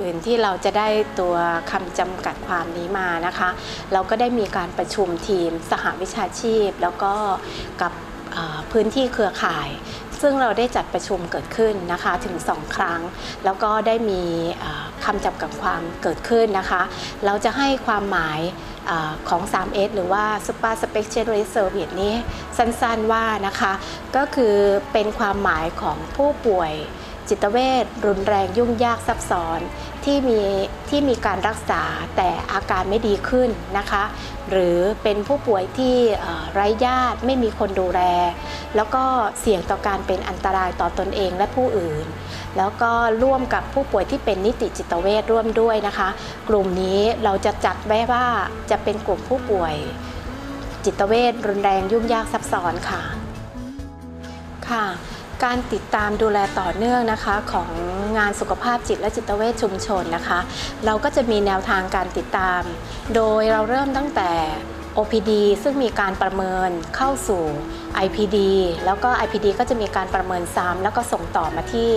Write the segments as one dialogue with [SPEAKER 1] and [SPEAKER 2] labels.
[SPEAKER 1] อื่นที่เราจะได้ตัวคำจำกัดความนี้มานะคะ เราก็ได้มีการประชุมทีมสหวิชาชีพ แล้วก็กับพื้นที่เครือข่าย ซึ่งเราได้จัดประชุมเกิดขึ้นนะคะถึง 2 ครั้ง แล้วก็ได้มีคำจำกัดความเกิดขึ้นนะคะ เราจะให้ความหมายอของ 3S หรือว่า Super Specialist Service นี้สั้นๆว่านะคะ ก็คือเป็นความหมายของผู้ป่วย จิตเวชรุนแรงยุ่งยากซับซ้อนที่มีที่มีการรักษาแต่อาการไม่ดีขึ้นนะคะ หรือเป็นผู้ป่วยที่ไร้ญาติไม่มีคนดูแล แล้วก็เสี่ยงต่อการเป็นอันตรายต่อตนเองและผู้อื่น แล้วก็ร่วมกับผู้ป่วยที่เป็นนิติจิตเวชร่วมด้วยนะคะ กลุ่มนี้เราจะจัดไว้ว่าจะเป็นกลุ่มผู้ป่วย จิตเวชรุนแรงยุ่งยากซับซ้อนค่ะค่ะ การติดตามดูแลต่อเนื่องนะคะของงานสุขภาพจิตและจิตเวชชุมชนนะคะ เราก็จะมีแนวทางการติดตาม โดยเราเริ่มตั้งแต่ OPD ซึ่งมีการประเมินเข้าสู่ IPD แล้วก็ IPD ก็จะมีการประเมินซ้ำแล้วก็ส่งต่อมาที่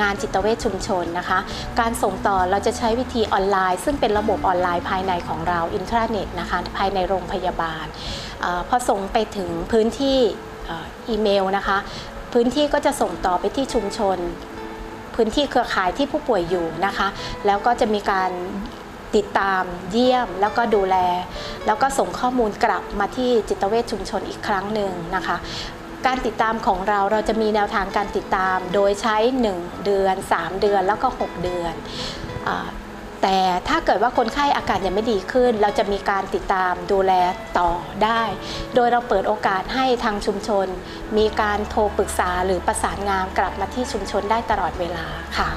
[SPEAKER 1] งานจิตเวชชุมชนนะคะ การส่งต่อเราจะใช้วิธีออนไลน์ ซึ่งเป็นระบบออนไลน์ภายในของเราอินทราเน็ตนะคะภายในโรงพยาบาลอพอส่งไปถึงพื้นที่อีเมลนะคะ พื้นที่ก็จะส่งต่อไปที่ชุมชน พื้นที่เครือข่ายที่ผู้ป่วยอยู่นะคะ แล้วก็จะมีการติดตามเยี่ยมแล้วก็ดูแล แล้วก็ส่งข้อมูลกลับมาที่จิตเวชชุมชนอีกครั้งหนึ่งนะคะ การติดตามของเราเราจะมีแนวทางการติดตาม โดยใช้ 1 เดือน 3 เดือนแล้วก็ 6 เดือนอ แต่ถ้าเกิดว่าคนไข้อาการยังไม่ดีขึ้น เราจะมีการติดตามดูแลต่อได้ โดยเราเปิดโอกาสให้ทางชุมชน มีการโทรปรึกษาหรือประสานงานกลับมาที่ชุมชนได้ตลอดเวลาค่ะ